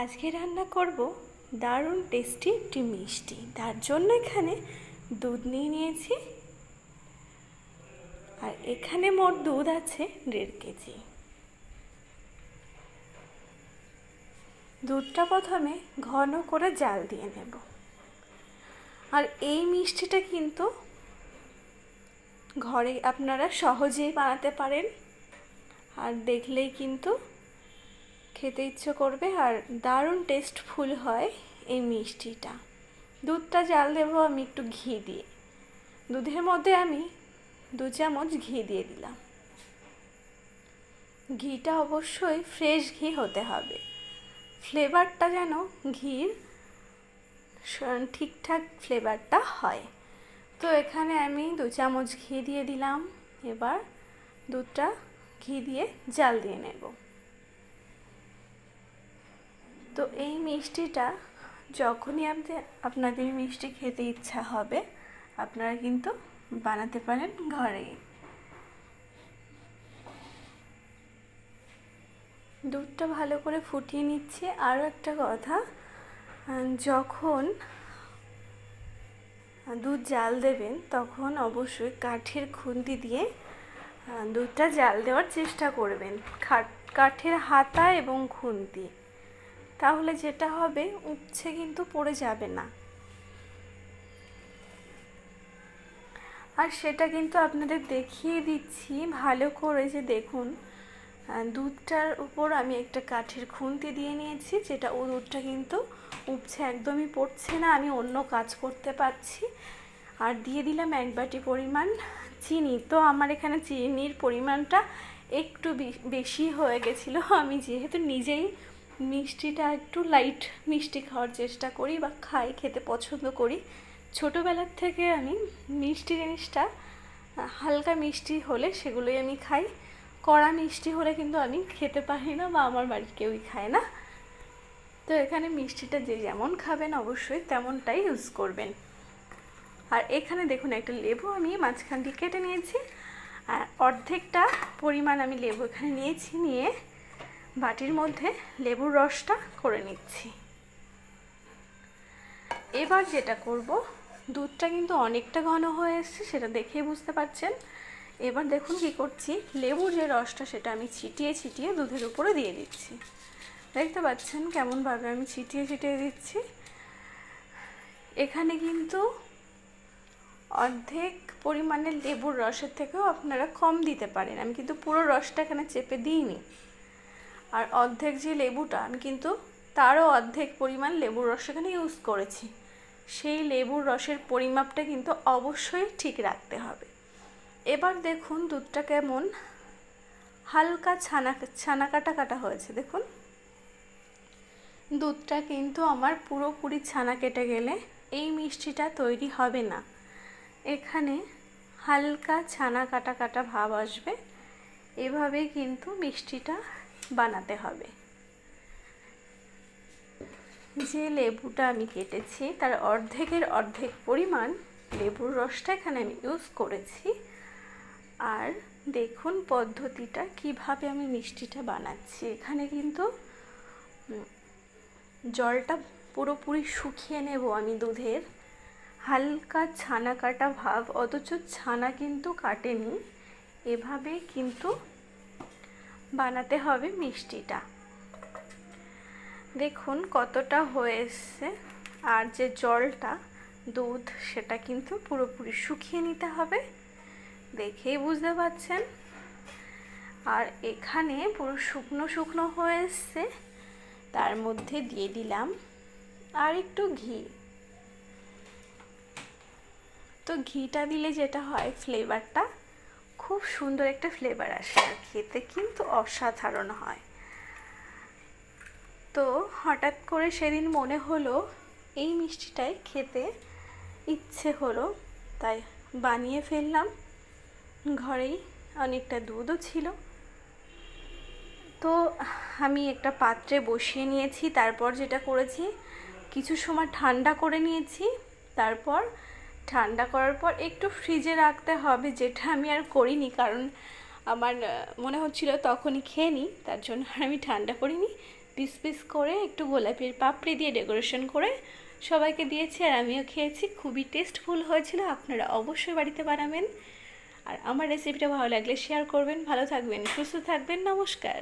আজকে রান্না করব দারুণ টেস্টি একটি মিষ্টি। তার জন্য এখানে দুধ নিয়ে নিয়েছি। আর এখানে মোট দুধ আছে দেড় কেজি। দুধটা প্রথমে ঘন করে জাল দিয়ে নেব। আর এই মিষ্টিটা কিন্তু ঘরে আপনারা সহজেই বানাতে পারেন। আর দেখলেই কিন্তু খেতে ইচ্ছে করবে আর দারুণ টেস্টফুল হয় এই মিষ্টিটা। দুধটা জাল দেবো আমি একটু ঘি দিয়ে। দুধের মধ্যে আমি দু চামচ ঘি দিয়ে দিলাম। ঘিটা অবশ্যই ফ্রেশ ঘি হতে হবে। ফ্লেভারটা যেন ঘির ঠিকঠাক ফ্লেভারটা হয়। তো এখানে আমি দু চামচ ঘি দিয়ে দিলাম। এবার দুধটা ঘি দিয়ে জাল দিয়ে নেব। তো এই মিষ্টিটা যখনই আপনি, আপনাদের মিষ্টি খেতে ইচ্ছা হবে, আপনারা কিন্তু বানাতে পারেন ঘরেই দুধটা ভালো করে ফুটিয়ে নিচ্ছে। আরও একটা কথা যখন দুধ জাল দেবেন, তখন অবশ্যই কাঠের খুন্তি দিয়ে দুধটা জাল দেওয়ার চেষ্টা করবেন। কাঠের হাতা এবং খুন্তি। তাহলে যেটা হবে, উপছে কিন্তু পড়ে যাবে না। আর সেটা কিন্তু আপনাদের দেখিয়ে দিচ্ছি, ভালো করে যে দেখুন দুধটার উপর আমি একটা কাঠের খুন্তি দিয়ে নিয়েছি, যেটা ও দুধটা কিন্তু উপছে একদমই পড়ছে না, আমি অন্য কাজ করতে পারছি। আর দিয়ে দিলাম এক বাটি পরিমাণ চিনি। তো আমার এখানে চিনির পরিমাণটা একটু বেশি হয়ে গেছিল, আমি যেহেতু নিজেই মিষ্টিটা একটু লাইট মিষ্টি খাওয়ার চেষ্টা করি বা খাই, খেতে পছন্দ করি। ছোটোবেলার থেকে আমি মিষ্টি জিনিসটা, হালকা মিষ্টি হলে সেগুলোই আমি খাই। কড়া মিষ্টি হলে কিন্তু আমি খেতে পারি না বা আমার বাড়ির কেউই খায় না। তো এখানে মিষ্টিটা যে যেমন খাবেন অবশ্যই তেমনটাই ইউজ করবেন। আর এখানে দেখুন একটা লেবু আমি মাঝখান দিয়ে কেটে নিয়েছি। আর অর্ধেকটা পরিমাণ আমি লেবু এখানে নিয়েছি, নিয়ে বাটির মধ্যে লেবুর রসটা করে নিচ্ছি। এবার যেটা করব, দুধটা কিন্তু অনেকটা ঘন হয়ে এসছে, সেটা দেখেই বুঝতে পারছেন। এবার দেখুন কি করছি, লেবুর যে রসটা সেটা আমি ছিটিয়ে ছিটিয়ে দুধের উপরে দিয়ে দিচ্ছি। দেখতে পাচ্ছেন কেমনভাবে আমি ছিটিয়ে ছিটিয়ে দিচ্ছি। এখানে কিন্তু অর্ধেক পরিমাণে লেবুর রসের থেকেও আপনারা কম দিতে পারেন। আমি কিন্তু পুরো রসটা এখানে চেপে দিইনি। আর অর্ধেক যে লেবুটা আমি কিন্তু তারও অর্ধেক পরিমাণ লেবুর রস এখানে ইউজ করেছি। সেই লেবুর রসের পরিমাপটা কিন্তু অবশ্যই ঠিক রাখতে হবে। এবার দেখুন দুধটা কেমন হালকা ছানা ছানা কাটা কাটা হয়েছে, দেখুন। দুধটা কিন্তু আমার পুরোপুরি ছানা কেটে গেলে এই মিষ্টিটা তৈরি হবে না। এখানে হালকা ছানা কাটা কাটা ভাব আসবে। এভাবেই কিন্তু মিষ্টিটা বানাতে হবে। যে লেবুটা আমি কেটেছি, তার অর্ধেকের অর্ধেক পরিমাণ লেবুর রসটা এখানে আমি ইউজ করেছি। আর দেখুন পদ্ধতিটা, কীভাবে আমি মিষ্টিটা বানাচ্ছি। এখানে কিন্তু জলটা পুরোপুরি শুকিয়ে নেব আমি দুধের। হালকা ছানা কাটা ভাব, অথচ ছানা কিন্তু কাটেনি। এভাবে কিন্তু বানাতে হবে মিষ্টিটা। দেখুন কতটা হয়ে এসছে আর যে জলটা, দুধ, সেটা কিন্তু পুরোপুরি শুকিয়ে নিতে হবে। দেখেই বুঝতে পারছেন? আর এখানে পুরো শুকনো শুকনো হয়ে এসছে তার মধ্যে দিয়ে দিলাম আর একটু ঘি। তো ঘিটা দিলে যেটা হয় ফ্লেভারটা খুব সুন্দর একটা ফ্লেভার আসে আর খেতে, কিন্তু অসাধারণ হয়। তো হঠাৎ করে সেদিন মনে হলো এই মিষ্টিটাই খেতে ইচ্ছে হলো, তাই বানিয়ে ফেললাম। ঘরেই অনেকটা দুধও ছিল। তো আমি একটা পাত্রে বসিয়ে নিয়েছি, তারপর যেটা করেছি, কিছু সময় ঠান্ডা করে নিয়েছি, তারপর ঠান্ডা করার পর একটু ফ্রিজে রাখতে হবে, যেটা আমি আর করিনি। কারণ আমার মনে হচ্ছিল তখনই খেয়ে নিই, তার জন্য আর আমি ঠান্ডা করিনি। পিস পিস করে একটু গোলাপির পাপড়ি দিয়ে ডেকোরেশন করে সবাইকে দিয়েছি আর আমিও খেয়েছি। খুবই টেস্টফুল হয়েছিল, আপনারা অবশ্যই বাড়িতে বানাবেন। আর আমার রেসিপিটা ভালো লাগলে শেয়ার করবেন। ভালো থাকবেন, সুস্থ থাকবেন, নমস্কার।